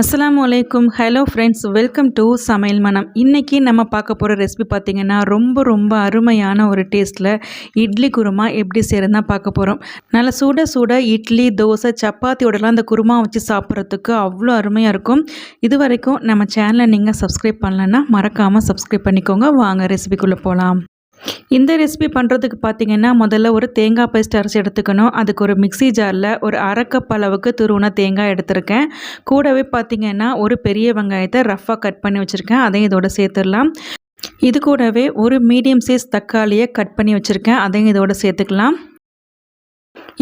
அஸ்லாம் அலைக்கும். Hello friends welcome to சமையல் மனம். இன்றைக்கி நம்ம பார்க்க போகிற ரெசிபி பார்த்திங்கன்னா ரொம்ப ரொம்ப அருமையான ஒரு டேஸ்ட்டில் இட்லி குருமா எப்படி செய்கிறதுனா பார்க்க போகிறோம் நல்லா சுட சூட இட்லி தோசை சப்பாத்தியோடலாம் அந்த குருமா வச்சு சாப்பிட்றதுக்கு அவ்வளோ அருமையாக இருக்கும். இது வரைக்கும் நம்ம சேனலை நீங்கள் சப்ஸ்கிரைப் பண்ணலன்னா மறக்காமல் சப்ஸ்கிரைப் பண்ணிக்கோங்க. வாங்க ரெசிபிக்குள்ளே போகலாம் இந்த ரெசிபி பண்ணுறதுக்கு பார்த்தீங்கன்னா முதல்ல ஒரு தேங்காய் பேஸ்ட் அரைச்சி எடுத்துக்கணும். அதுக்கு ஒரு மிக்சி ஜாரில் ஒரு அரைக்கப் அளவுக்கு துருவன தேங்காய் எடுத்திருக்கேன். கூடவே பார்த்தீங்கன்னா ஒரு பெரிய வெங்காயத்தை ரஃப்பாக கட் பண்ணி வச்சுருக்கேன். அதையும் இதோட சேர்த்துடலாம். இது கூடவே ஒரு மீடியம் சைஸ் தக்காளியை கட் பண்ணி வச்சுருக்கேன். அதையும் இதோட சேர்த்துக்கலாம்.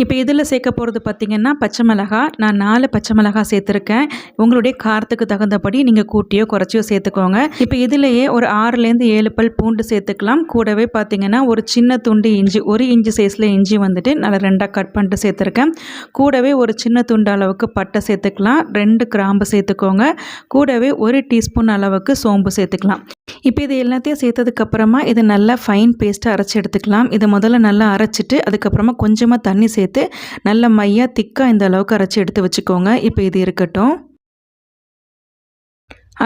இப்போ இதில் சேர்க்க போகிறது பார்த்திங்கன்னா பச்சை மிளகா நான் நாலு பச்சை மிளகா சேர்த்துருக்கேன். உங்களுடைய காரத்துக்கு தகுந்தபடி நீங்கள் கூட்டியோ குறைச்சியோ சேர்த்துக்கோங்க. இப்போ இதிலேயே ஒரு ஆறுலேருந்து ஏழு பல் பூண்டு சேர்த்துக்கலாம். கூடவே பார்த்திங்கன்னா ஒரு சின்ன துண்டு இஞ்சி ஒரு இஞ்சி சைஸில் இஞ்சி வந்துட்டு நல்லா ரெண்டாக கட் பண்ணிட்டு சேர்த்துருக்கேன். கூடவே ஒரு சின்ன துண்டு அளவுக்கு பட்டை சேர்த்துக்கலாம். ரெண்டு கிராம்பு சேர்த்துக்கோங்க. கூடவே ஒரு டீஸ்பூன் அளவுக்கு சோம்பு சேர்த்துக்கலாம். இப்போ இது எல்லாத்தையும் சேர்த்ததுக்கப்புறமா இது நல்லா ஃபைன் பேஸ்ட்டாக அரைச்சி எடுத்துக்கலாம். இதை முதல்ல நல்லா அரைச்சிட்டு அதுக்கப்புறமா கொஞ்சமாக தண்ணி சேர்த்து நல்ல மையாக திக்காக இந்த அளவுக்கு அரைச்சி எடுத்து வச்சுக்கோங்க. இப்போ இது இருக்கட்டும்.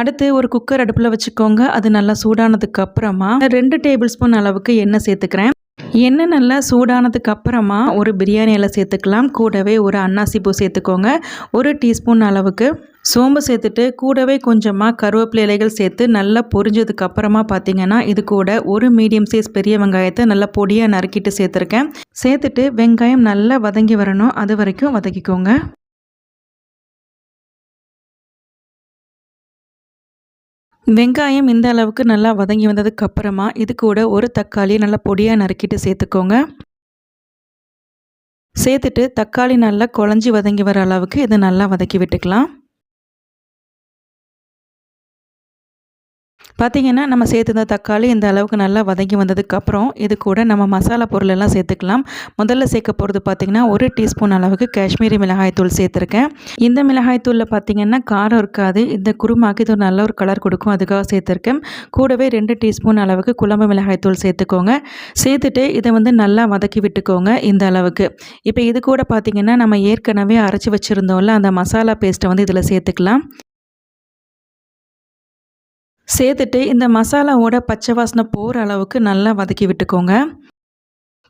அடுத்து ஒரு குக்கர் அடுப்பில் வச்சுக்கோங்க. அது நல்லா சூடானதுக்கு அப்புறமா ரெண்டு டேபிள் ஸ்பூன் அளவுக்கு எண்ணெய் சேர்த்துக்கிறேன். எண்ணெய் நல்லா சூடானதுக்கு அப்புறமா ஒரு பிரியாணி இலை சேர்த்துக்கலாம். கூடவே ஒரு அன்னாசி பூ சேர்த்துக்கோங்க. ஒரு டீஸ்பூன் அளவுக்கு சோம்பு சேர்த்துட்டு கூடவே கொஞ்சமாக கருவேப்பிலை இலைகள் சேர்த்து நல்லா பொரிஞ்சதுக்கு அப்புறமா பார்த்தீங்கன்னா இது கூட ஒரு மீடியம் சைஸ் பெரிய வெங்காயத்தை நல்லா பொடியாக நறுக்கிட்டு சேர்த்துருக்கேன். சேர்த்துட்டு வெங்காயம் நல்லா வதங்கி வரணும். அது வரைக்கும் வதக்கிக்கோங்க. வெங்காயம் இந்த அளவுக்கு நல்லா வதங்கி வந்ததுக்கு அப்புறமா இது கூட ஒரு தக்காளியை நல்லா பொடியாக நறுக்கிட்டு சேர்த்துக்கோங்க. சேர்த்துட்டு தக்காளி நல்லா குழஞ்சி வதங்கி வர அளவுக்கு இதை நல்லா வதக்கி விட்டுக்கலாம். பார்த்திங்கன்னா நம்ம சேர்த்துருந்த தக்காளி இந்த அளவுக்கு நல்லா வதங்கி வந்ததுக்கப்புறம் இது கூட நம்ம மசாலா பொருளெல்லாம் சேர்த்துக்கலாம். முதல்ல சேர்க்க போகிறது பார்த்திங்கன்னா ஒரு டீஸ்பூன் அளவுக்கு காஷ்மீரி மிளகாய்த்தூள் சேர்த்துருக்கேன். இந்த மிளகாய்த்தூளில் பார்த்திங்கன்னா காரம் இருக்காது. இந்த குருமாக்கு இது ஒரு நல்ல ஒரு கலர் கொடுக்கும். அதுக்காக சேர்த்துருக்கேன். கூடவே ரெண்டு டீஸ்பூன் அளவுக்கு குழம்பு மிளகாய்த்தூள் சேர்த்துக்கோங்க. சேர்த்துட்டு இதை வந்து நல்லா வதக்கி விட்டுக்கோங்க இந்த அளவுக்கு. இப்போ இது கூட பார்த்திங்கன்னா நம்ம ஏற்கனவே அரைச்சி வச்சுருந்தோம்ல அந்த மசாலா பேஸ்ட்டை வந்து இதில் சேர்த்துக்கலாம். சேர்த்துட்டு இந்த மசாலாவோட பச்சை வாசனை போகிற அளவுக்கு நல்லா வதக்கி விட்டுக்கோங்க.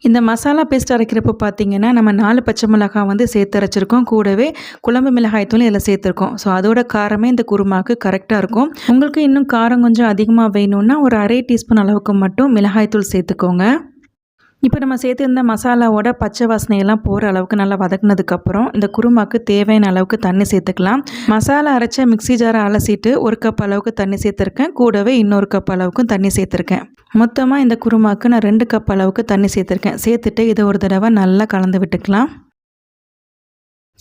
இந்த மசாலா பேஸ்ட் அரைக்கிறப்போ பார்த்தீங்கன்னா நம்ம நாலு பச்சை மிளகாய் வந்து சேர்த்து அரைச்சிருக்கோம். கூடவே குழம்பு மிளகாய் தூள் இதில் சேர்த்துருக்கோம். ஸோ அதோட காரமே இந்த குருமாவுக்கு கரெக்டாக இருக்கும். உங்களுக்கு இன்னும் காரம் கொஞ்சம் அதிகமாக வேணும்னா ஒரு அரை டீஸ்பூன் அளவுக்கு மட்டும் மிளகாய் தூள் சேர்த்துக்கோங்க. இப்போ நம்ம சேர்த்துருந்த மசாலாவோட பச்சை வாசனையெல்லாம் போகிற அளவுக்கு நல்லா வதக்குனதுக்கப்புறம் இந்த குருமாக்கு தேவையான அளவுக்கு தண்ணி சேர்த்துக்கலாம். மசாலா அரைச்ச மிக்சி ஜாரை அலசிட்டு ஒரு கப் அளவுக்கு தண்ணி சேர்த்துருக்கேன். கூடவே இன்னொரு கப் அளவுக்கும் தண்ணி சேர்த்துருக்கேன். மொத்தமாக இந்த குருமாக்கு நான் ரெண்டு கப் அளவுக்கு தண்ணி சேர்த்துருக்கேன். சேர்த்துட்டு இதை ஒரு தடவை நல்லா கலந்து விட்டுக்கலாம்.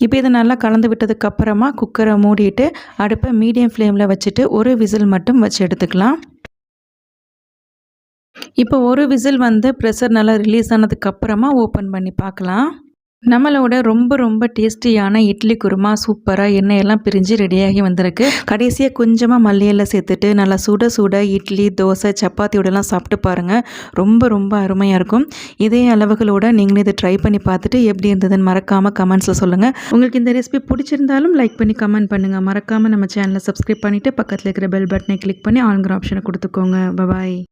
இப்போ இதை நல்லா கலந்து விட்டதுக்கப்புறமா குக்கரை மூடிட்டு அடுப்பை மீடியம் ஃப்ளேமில் வச்சுட்டு ஒரு விசில் மட்டும் வச்சு எடுத்துக்கலாம். இப்போ ஒரு விசில் வந்து ப்ரெஷர் நல்லா ரிலீஸ் ஆனதுக்கப்புறமா ஓப்பன் பண்ணி பார்க்கலாம். நம்மளோட ரொம்ப ரொம்ப டேஸ்டியான இட்லி குருமா சூப்பராக எண்ணெயெல்லாம் பிரிஞ்சு ரெடியாகி வந்திருக்கு. கடைசியாக கொஞ்சமாக மல்லியெல்லாம் சேர்த்துட்டு நல்லா சுட சுட இட்லி தோசை சப்பாத்தியோடலாம் சாப்பிட்டு பாருங்கள் ரொம்ப ரொம்ப அருமையாக இருக்கும். இதே அளவுகளோட நீங்களும் இதை ட்ரை பண்ணி பார்த்துட்டு எப்படி இருந்ததுன்னு மறக்காமல் கமெண்ட்ஸில் சொல்லுங்கள் உங்களுக்கு இந்த ரெசிபி பிடிச்சிருந்தாலும் லைக் பண்ணி கமெண்ட் பண்ணுங்கள் மறக்காமல் நம்ம சேனலை சப்ஸ்கிரைப் பண்ணிவிட்டு பக்கத்தில் இருக்கிற பெல் பட்டனை கிளிக் பண்ணி ஆளுங்கிற ஆப்ஷனை கொடுத்துக்கோங்க. பபாய்